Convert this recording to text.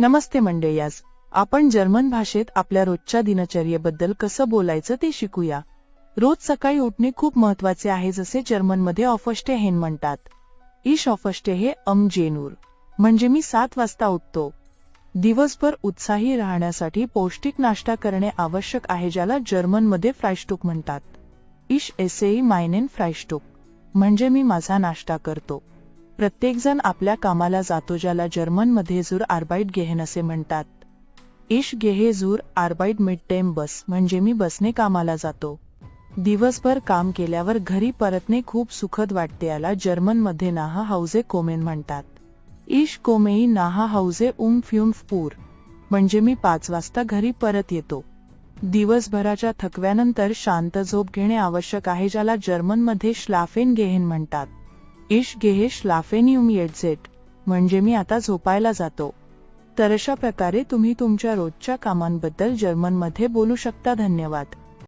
नमस्ते मंडळीयास आपण जर्मन भाषेत आपल्या रोजच्या दिनचर्येबद्दल कसं बोलायचं ते शिकूया. रोज सकाळी उठणे खूप महत्त्वाचे आहे जसे जर्मनमध्ये ऑफस्टे हेन म्हणतात. इश ऑफस्टे हे अम जेनूर म्हणजे मी सात वाजता उठतो. दिवसभर उत्साही राहण्यासाठी पौष्टिक नाश्ता करणे आवश्यक आहे ज्याला जर्मनमध्ये फ्रायस्टुक म्हणतात. इश एसेई मायनेन फ्रायस्टुक म्हणजे मी माझा नाश्ता करतो. प्रत्येकजण आपल्या कामाला जातो ज्याला जर्मनमध्ये जूर आर्बाईट गेहेन असे म्हणतात. इश गेहे जूर आर्बाईट मिड टेम बस म्हणजे मी बसने कामाला जातो. दिवसभर काम केल्यावर घरी परतणे खूप सुखद वाटते याला जर्मनमध्ये नाहा हाऊजे कोमेन म्हणतात. इश कोमेई नाहा हाऊजे उम फ्युम पूर म्हणजे मी पाच वाजता घरी परत येतो. दिवसभराच्या थकव्यानंतर शांत झोप घेणे आवश्यक आहे ज्याला जर्मनमध्ये श्लाफेन गेहेन म्हणतात. इश गेहे श्लाफेनियम येडझेट म्हणजे मी आता झोपायला जातो. तर अशा प्रकारे तुम्ही तुमच्या रोजच्या कामांबद्दल जर्मनमध्ये बोलू शकता. धन्यवाद.